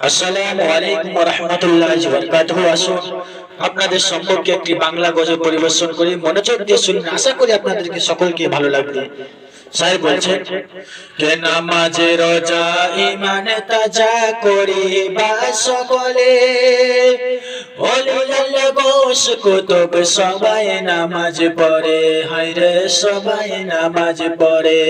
আসুন আপনাদের সম্পর্কে একটি বাংলা গজল পরিবেশন করি। মনোযোগ দিয়ে শুনুন। আশা করি আপনাদেরকে সকলকে ভালো লাগবে। সাহেব বলছেন কে নামাজে রোজা ইমান তাজা করি বা সকলে গোশ কুতুব সবাই নামাজ পড়ে হায়রে সবাই নামাজ পড়ে।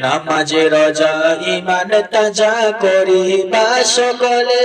নামাজে রোজা ইমান তাজা করি বা সকলে।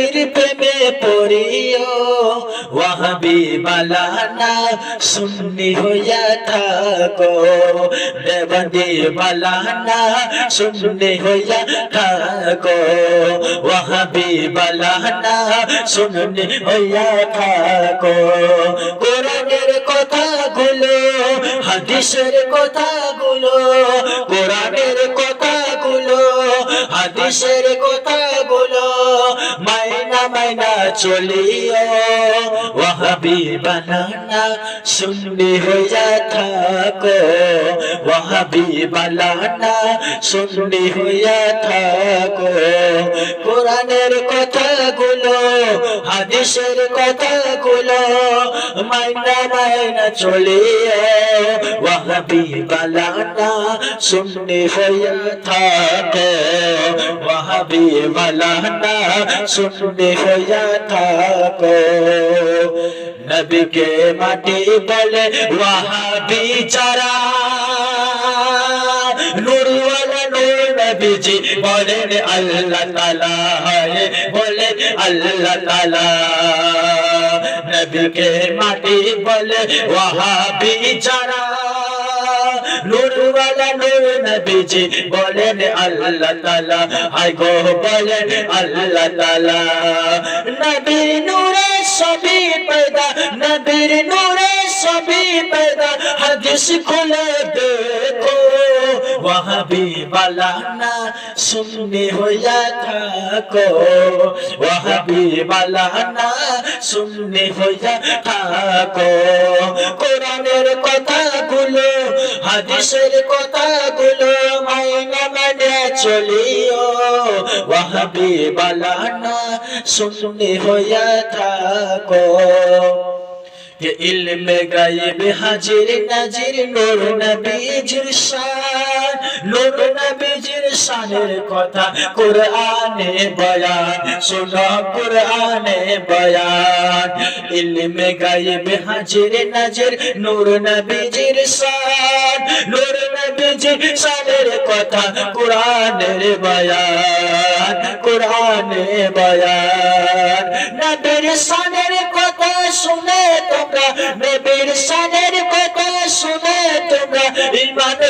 নবীর প্রেমে পড়িও। ওয়াহাবি বালানা সুন্নি হইয়া থাকো। দেবন্দি বালানা সুন্নি হইয়া থাকো। ওয়াহাবি বালানা সুন্নি হইয়া থাকো। কোরআনের কথাগুলো, হাদিসের কথাগুলো, কোরআনের কথাগুলো, হাদিসের কথাগুলো মাইনা মাইনা চলিও ও বানানা, সুন্নি হইয়া থাকো। ও বালানা সুন্নি হইয়া থাকো। কোরআনের কথাগুলো, হাদিসের কথাগুলো মাইনা মাইনা চলিও ওয়াহাবি বালানা সুন্নি হইয়া থাকো। ওয়াহাবি বালানা সুন্নি হইয়া থাকো। নবীকে মাটি বলে ওয়াহাবি চারা নুরওয়ালা নূর নবীজি বলেন, আল্লাহ তাআলা হয় বলেন আল্লাহ তাআলা। নবীকে মাটি বলে ওয়াহাবি চারা নূরওয়ালা নূর নবীজি বলেন আল্লাহ তাআলা হায় গো বলেন আল্লাহ তাআলা নবী নূরে সবই पैदा নবীর নূরে সবই पैदा হাদিস খুলে দেখো ওয়াহাবি বালানা, সুন্নি হইয়া থাকো। হইয়া থাকো। কোরআনের কথাগুলো, হাদিসের কথাগুলো মাইনা মানে চলিও। ওয়াহাবি বালানা, সুন্নি হইয়া থাকো। ইলমে গায়েব হাজির, নাজির নূর নবীজির নূর নবীজির শানের কথা। কোরআনে বয়ান, শোনো কোরআনে বয়ান। ইলমে গায়েব হাজির নাজির, নূর নবীজির শান। নূর নবীজির শানের কথা কোরআনের বয়ান, কোরআনে বয়ান। নবীর শানের কথা শুনে তোমরা, নবীর শানের কথা শুনে তোমরা ইমান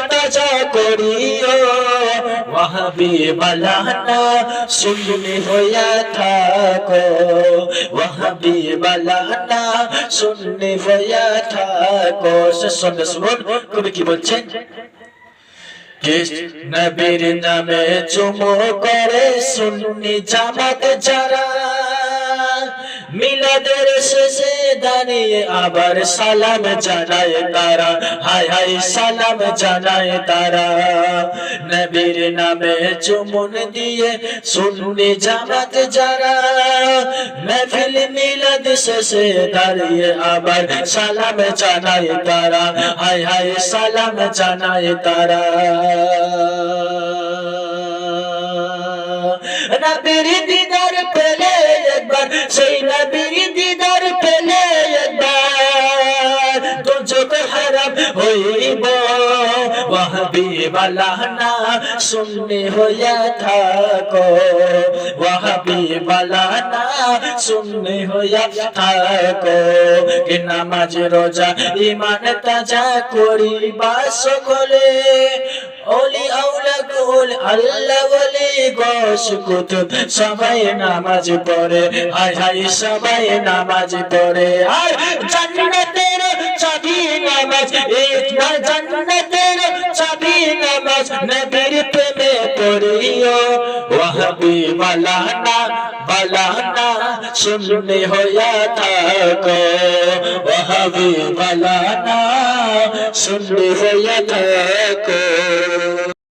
হইয়া থাকো। ওয়াহাবি বালানা শুনুন শুনুন কবি কি বলছেন? নবীর নামে চুমো করে সুন্নি জামাত যারা। মিলাদের শেষে দাঁড়িয়ে আবার সালাম জানায় তারা হায় হায় সালাম জানায় তারা নবীর নামে চুমুন দিয়ে সুন্নি জামাত যারা মেহফিল মিলাদ শেষে দাঁড়িয়ে আবার সালাম জানায় তারা হায় হায় সালাম জানায় তারা নবীর দিদার পেলে একবার, সেই নবীর দিদার পেলে একবার। তো চোখ হারাম হইব নামাজ, রোজা ইমান তাজা করিবা সকলে। ওলি আউলা কুল আল্লাহ বলি গোস কুতুব। সবাই নামাজ পড়ে হায় হায় সবাই নামাজ পড়ে। আর জান্নাতের চাবি নামাজ এক না জান্নাতের চাবি নামাজ, নবীর প্রেমে পড়িও। ওয়াহাবি মালানা শূন্য হইয়া থাকো। ওহাবি মালানা শূন্য হইয়া থাকো।